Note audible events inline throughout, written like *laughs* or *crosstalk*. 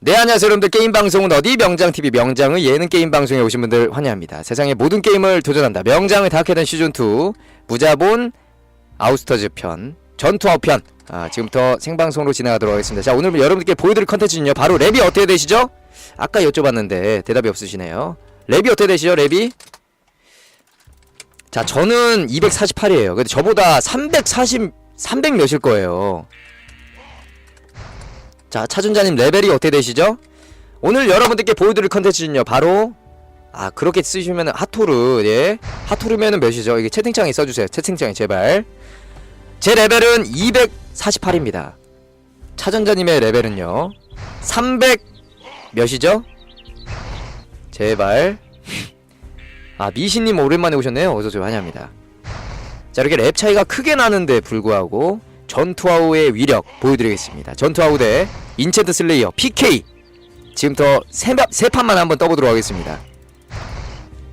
네 안녕하세요 여러분들. 게임 방송은 어디? 명장TV 명장의 예능 게임 방송에 오신 분들 환영합니다. 세상의 모든 게임을 도전한다. 명장의 다크헤든 시즌2 무자본 아우스터즈 편 전투아웃 편. 아, 지금부터 생방송으로 진행하도록 하겠습니다. 자 오늘 여러분들께 보여드릴 컨텐츠는요 바로 랩이 어떻게 되시죠? 아까 여쭤봤는데 대답이 없으시네요. 랩이 어떻게 되시죠 랩이? 자 저는 248이에요. 근데 저보다 340 300 몇일 거예요 자, 차준자님 레벨이 어떻게 되시죠? 오늘 여러분들께 보여드릴 컨텐츠는요, 바로, 아, 그렇게 쓰시면 핫토르, 예. 핫토르면은 몇이죠? 이게 채팅창에 써주세요. 채팅창에, 제발. 제 레벨은 248입니다. 차전자님의 레벨은요, 300 몇이죠? 제발. 아, 미신님 오랜만에 오셨네요. 어서오세요. 환영합니다. 자, 이렇게 랩 차이가 크게 나는데 불구하고, 전투아우의 위력 보여드리겠습니다. 전투아우 대 인챈트 슬레이어 PK 지금부터 세, 바- 세 판만 한번 떠보도록 하겠습니다.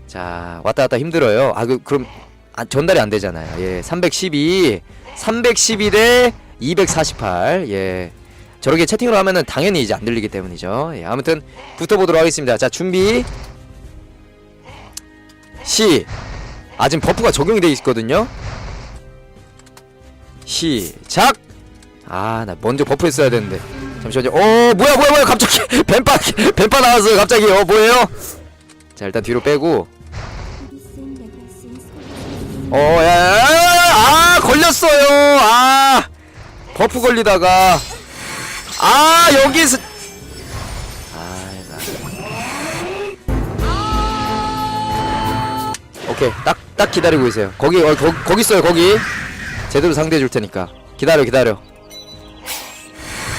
자 왔다 갔다 힘들어요. 아 그 그럼 아, 전달이 안 되잖아요. 예, 312, 312 대 248. 예, 저렇게 채팅으로 하면은 당연히 이제 안 들리기 때문이죠. 예, 아무튼 붙어보도록 하겠습니다. 자 준비 시. 아 지금 버프가 적용이 돼 있거든요. 시작. 아 나 먼저 버프 했어야 되는데. 잠시만요. 어 뭐야 뭐야 뭐야 갑자기 *laughs* 뱀파 뱀파 나왔어요 갑자기 어 뭐예요? 자 일단 뒤로 빼고 어야아 걸렸어요 아 버프 걸리다가 아 여기서 아 나. 오케이 딱 딱 기다리고 있어요 거기 어, 거, 거기 있어요 거기 제대로 상대해 줄 테니까. 기다려 기다려.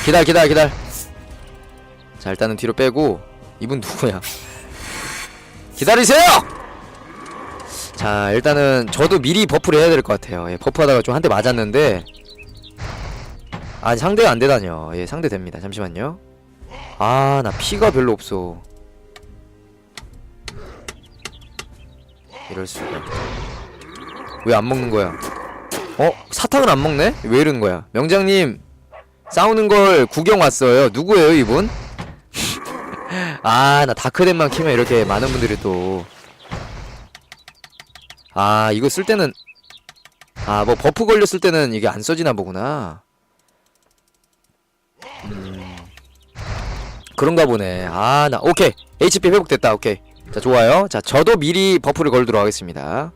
기다려 기다려 기다려. 자 일단은 뒤로 빼고 이분 누구야? 기다리세요! 자 일단은 저도 미리 버프를 해야 될 것 같아요. 예, 버프하다가 좀 한 대 맞았는데. 아 상대가 안 되다뇨 예 상대 됩니다. 잠시만요. 아 나 피가 별로 없어. 이럴 수가. 왜 안 먹는 거야 어 사탕을 안 먹네 왜 이러는 거야 명장님 싸우는 걸 구경 왔어요. 누구예요, 이분? *laughs* 아, 나 다크덴만 키면 이렇게 많은 분들이 또. 아, 이거 쓸 때는. 아, 뭐 버프 걸렸을 때는 이게 안 써지나 보구나. 음. 그런가 보네. 아, 나, 오케이. HP 회복됐다, 오케이. 자, 좋아요. 자, 저도 미리 버프를 걸도록 하겠습니다.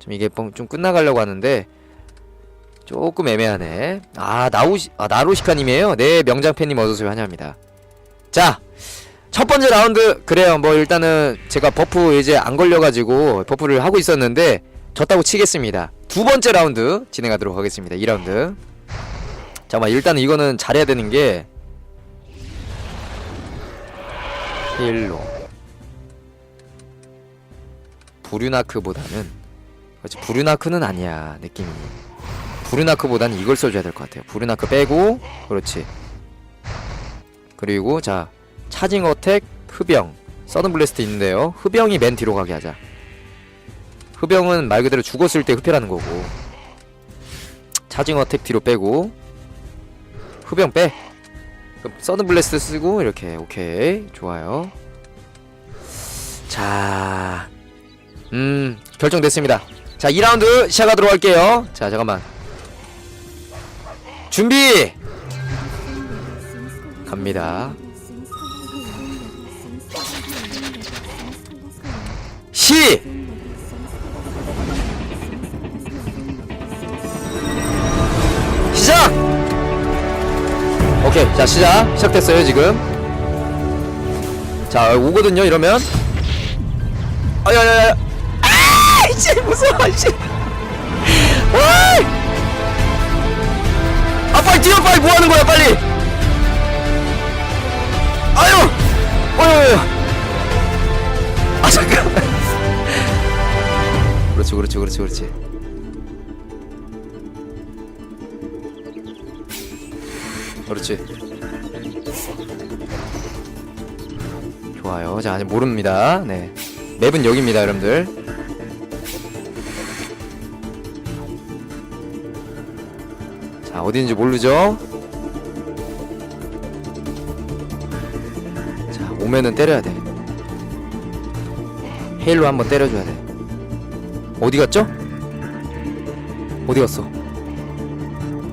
좀 이게 뻥- 좀 끝나가려고 하는데. 조금 애매하네. 아, 나우시, 아, 나로시카님이에요? 네, 명장팬님 어서오세요. 환영합니다. 자, 첫 번째 라운드, 그래요. 뭐, 일단은 제가 버프 이제 안 걸려가지고 버프를 하고 있었는데, 졌다고 치겠습니다. 두 번째 라운드 진행하도록 하겠습니다. 2라운드. 잠깐만, 일단은 이거는 잘해야 되는 게, 힐로. 부류나크보다는, 그렇지, 부류나크는 아니야, 느낌이. 부르나크보다는 이걸 써줘야 될 것 같아요. 부르나크 빼고 그렇지. 그리고 자 차징 어택 흡영 서든 블래스트 있는데요. 흡영이 맨 뒤로 가게 하자. 흡영은 말 그대로 죽었을 때 흡혈하는 거고. 차징 어택 뒤로 빼고 흡영 빼. 그럼 서든 블래스트 쓰고 이렇게 오케이 좋아요. 자, 음 결정됐습니다. 자 2라운드 시작하도록 할게요. 자 잠깐만. 준비! 갑니다. 시! 시작! 오케이 자 시작. 시작됐어요 지금. 자 오거든요 이러면. 아야야야 아 이제 무서워 이제 빨리 뛰어 빨리. 뭐 하는 거야 빨리? 아유! 어유 아 잠깐 그렇지 그렇지 그렇지 그렇지. 그렇지. 좋아요. 자 아직 모릅니다. 네. 맵은 여기입니다 여러분들 어디인지 모르죠? 오면은 때려야 돼. 헤일로 한번 때려줘야 돼. 어디 갔죠? 어디 갔어?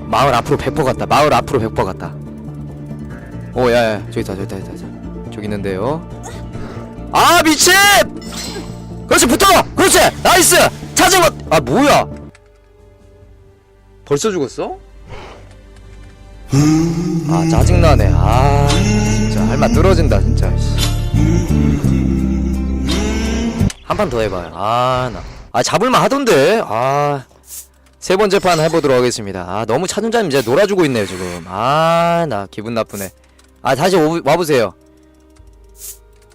마을 앞으로 100% 갔다. 마을 앞으로 100% 갔다. 오 야 야 저기 있다 저기 있다 저기 있다. 저기 있는데요. 아 미친! 그렇지 붙어! 그렇지! 나이스! 찾은 것 아 뭐야? 벌써 죽었어? 아 짜증나네. 아 진짜. 할맛 떨어진다 진짜. 한 판 더 해봐요. 아나. 아 잡을만 하던데. 아 세 번째 판 해보도록 하겠습니다. 아 너무 차준자님 이제 놀아주고 있네요 지금. 아 나 기분 나쁘네. 아 다시 오, 와보세요.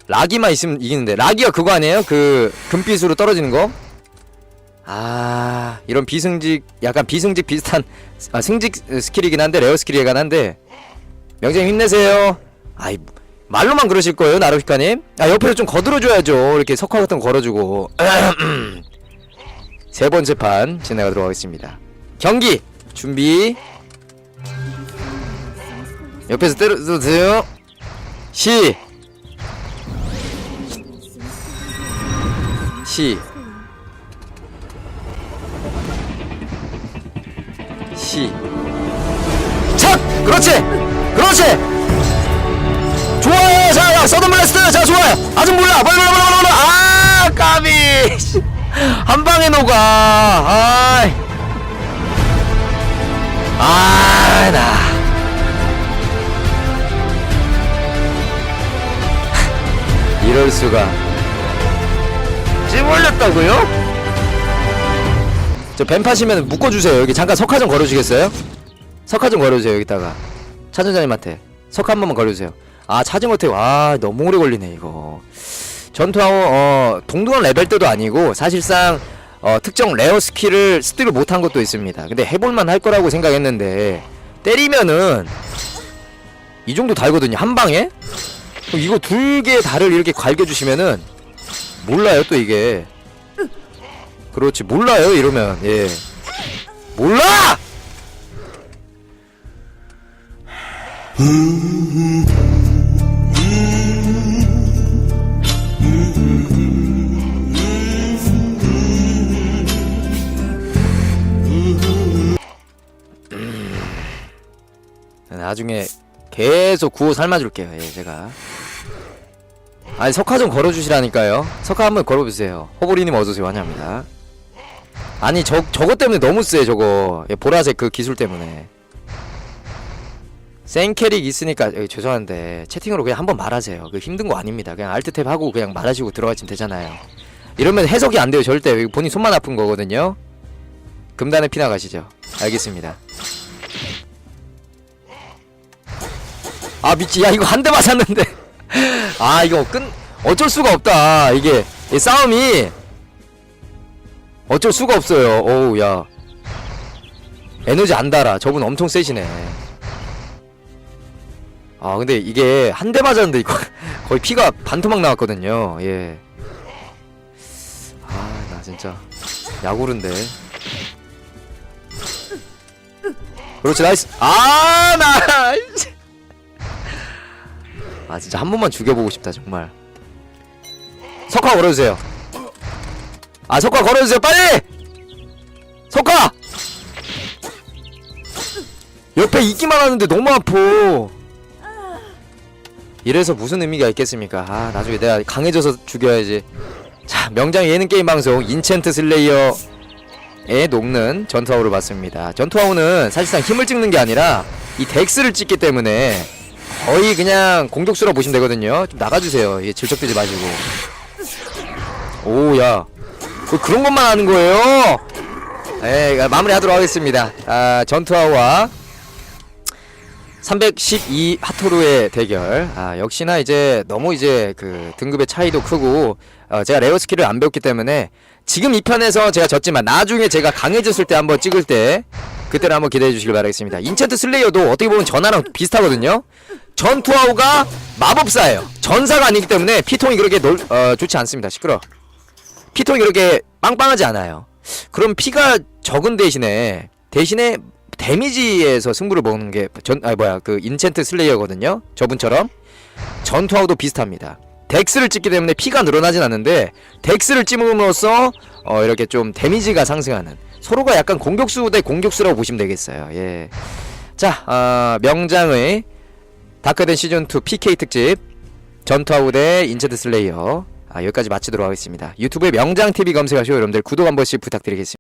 라기만 있으면 이기는데. 라기가 그거 아니에요? 그 금빛으로 떨어지는 거? 아 이런 비승직 약간 비승직 비슷한 아, 승직 스킬이긴 한데 레어 스킬이긴 한데 명장 힘내세요. 아이 말로만 그러실 거예요 나루히카님? 아 옆에서 좀 거들어줘야죠. 이렇게 석화 같은 거 걸어주고. *clears throat* 세 번째 판 진행하도록 하겠습니다. 경기 준비. 옆에서 때려주세요. 시. 시. 시. 착! 그렇지! 그렇지! 좋아요! 자, 야, 서든 블래스트! 자, 좋아요! 아직 몰라! 빨리, 빨리, 빨리, 빨리! 아, 까비! 씨. *laughs* 한 방에 녹아! 아이. 아, 나. *laughs* 이럴 수가. 찜 올렸다고요? 저 뱀파시면 묶어주세요. 여기 잠깐 석화 좀 걸어주겠어요? 석화 좀 걸어주세요. 여기다가 차전자님한테 석화 한 번만 걸어주세요. 아 차징 어택 아 너무 오래 걸리네 이거. 전투하고 어 동등한 레벨대도 아니고 사실상 어 특정 레어 스킬을 스틸을 못한 것도 있습니다. 근데 해볼만 할 거라고 생각했는데 때리면은 이 정도 달거든요 한 방에. 이거 둘개 달을 이렇게 갈겨주시면은 몰라요 또 이게 그렇지. 몰라요 이러면. 예. 몰라! 음. 나중에 계속 구워 삶아줄게요. 예 제가. 아니 석화 좀 걸어주시라니까요. 석화 한번 걸어주세요. 호보리님 어서오세요. 환영합니다 아니 저 저거 때문에 너무 세 저거. 예, 보라색 그 기술 때문에. 생캐릭 있으니까 예, 죄송한데 채팅으로 그냥 한번 말하세요. 그 힘든 거 아닙니다. 그냥 알트 탭 하고 그냥 말하시고 들어가시면 되잖아요. 이러면 해석이 안 돼요 절대. 본인 손만 아픈 거거든요. 금단의 피나 가시죠. 알겠습니다. 아 미치 야 이거 한 대 맞았는데. *laughs* 아 이거 끈 어쩔 수가 없다 이게. 이 싸움이 어쩔 수가 없어요. 어우 야. 에너지 안 달아. 저분 엄청 세시네. 아 근데 이게 한 대 맞았는데 이거 *laughs* 거의 피가 반토막 나왔거든요. 예. 아 나 진짜 야구른데. 그렇지 나이스. 아나 아 진짜 한 번만 죽여보고 싶다 정말. 석화 걸어주세요 아 석화 걸어주세요. 빨리! 석화! 옆에 있기만 하는데 너무 아파. 이래서 무슨 의미가 있겠습니까? 아 나중에 내가 강해져서 죽여야지. 자 명장 예능 게임 방송 인챈트 슬레이어에 녹는 전투아우를 봤습니다. 전투아우는 사실상 힘을 찍는 게 아니라 이 덱스를 찍기 때문에 거의 그냥 공격수라 보시면 되거든요. 좀 나가주세요. 예, 질척대지 마시고. 오야, 뭐 그런 것만 하는 거예요. 예, 마무리하도록 하겠습니다. 아, 전투아와 312 하토루의 대결. 아, 역시나 이제 너무 이제 그 등급의 차이도 크고 어, 제가 레어 스킬을 안 배웠기 때문에 지금 이 편에서 제가 졌지만 나중에 제가 강해졌을 때 한번 찍을 때 그때를 한번 기대해 주시길 바라겠습니다. 인챈트 슬레이어도 어떻게 보면 전화랑 비슷하거든요. 전투아우가 마법사예요. 전사가 아니기 때문에 피통이 그렇게 놀, 어, 좋지 않습니다. 시끄러. 피통이 그렇게 빵빵하지 않아요. 그럼 피가 적은 대신에 대신에 데미지에서 승부를 보는 게 전, 아 뭐야 그 인챈트 슬레이어거든요. 저분처럼 전투하고도 비슷합니다. 덱스를 찍기 때문에 피가 늘어나진 않는데 덱스를 찍음으로써 어, 이렇게 좀 데미지가 상승하는 서로가 약간 공격수 대 공격수라고 보시면 되겠어요. 예. 자, 아, 명장의 다크덴 시즌 2 PK 특집 전투하고 대 인체드 슬레이어 아, 여기까지 마치도록 하겠습니다. 유튜브에 명장 TV 검색하시고 여러분들 구독 한 번씩 부탁드리겠습니다.